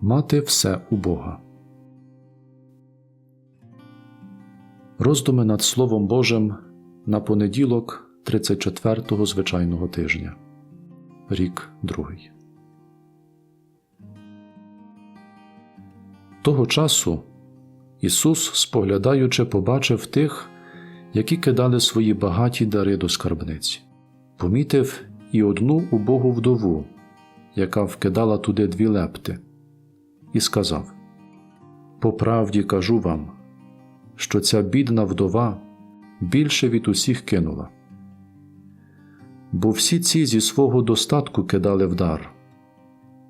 Мати все у Бога. Роздуми над Словом Божим на понеділок 34-го звичайного тижня. Рік другий. Того часу Ісус, споглядаючи, побачив тих, які кидали свої багаті дари до скарбниці. Помітив і одну убогу вдову, яка вкидала туди дві лепти, і сказав: По правді кажу вам, що ця бідна вдова більше від усіх кинула. Бо всі ці зі свого достатку кидали в дар,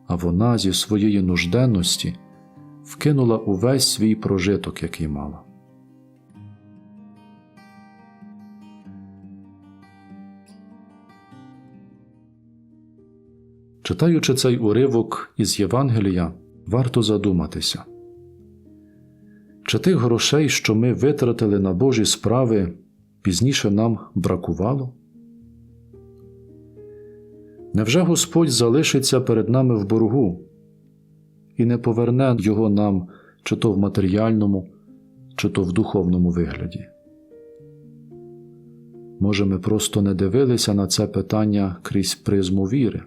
а вона зі своєї нужденності вкинула увесь свій прожиток, який мала. Читаючи цей уривок із Євангелія, варто задуматися. Чи тих грошей, що ми витратили на Божі справи, пізніше нам бракувало? Невже Господь залишиться перед нами в боргу і не поверне його нам чи то в матеріальному, чи то в духовному вигляді? Може, ми просто не дивилися на це питання крізь призму віри?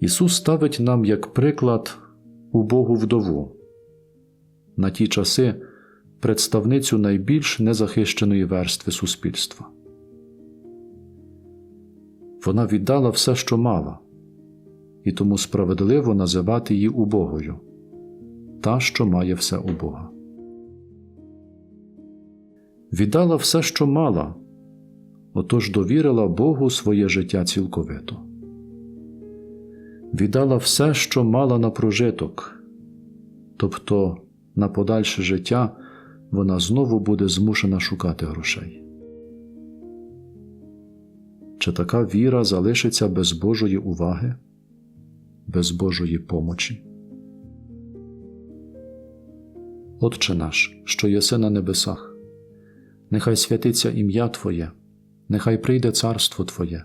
Ісус ставить нам як приклад убогу вдову, на ті часи представницю найбільш незахищеної верстви суспільства. Вона віддала все, що мала, і тому справедливо називати її убогою та, що має все у Бога. Віддала все, що мала, отож довірила Богу своє життя цілковито віддала все, що мала на прожиток, тобто на подальше життя вона знову буде змушена шукати грошей. Чи така віра залишиться без Божої уваги, без Божої помочі? Отче наш, що єси на небесах, нехай святиться ім'я Твоє, нехай прийде царство Твоє.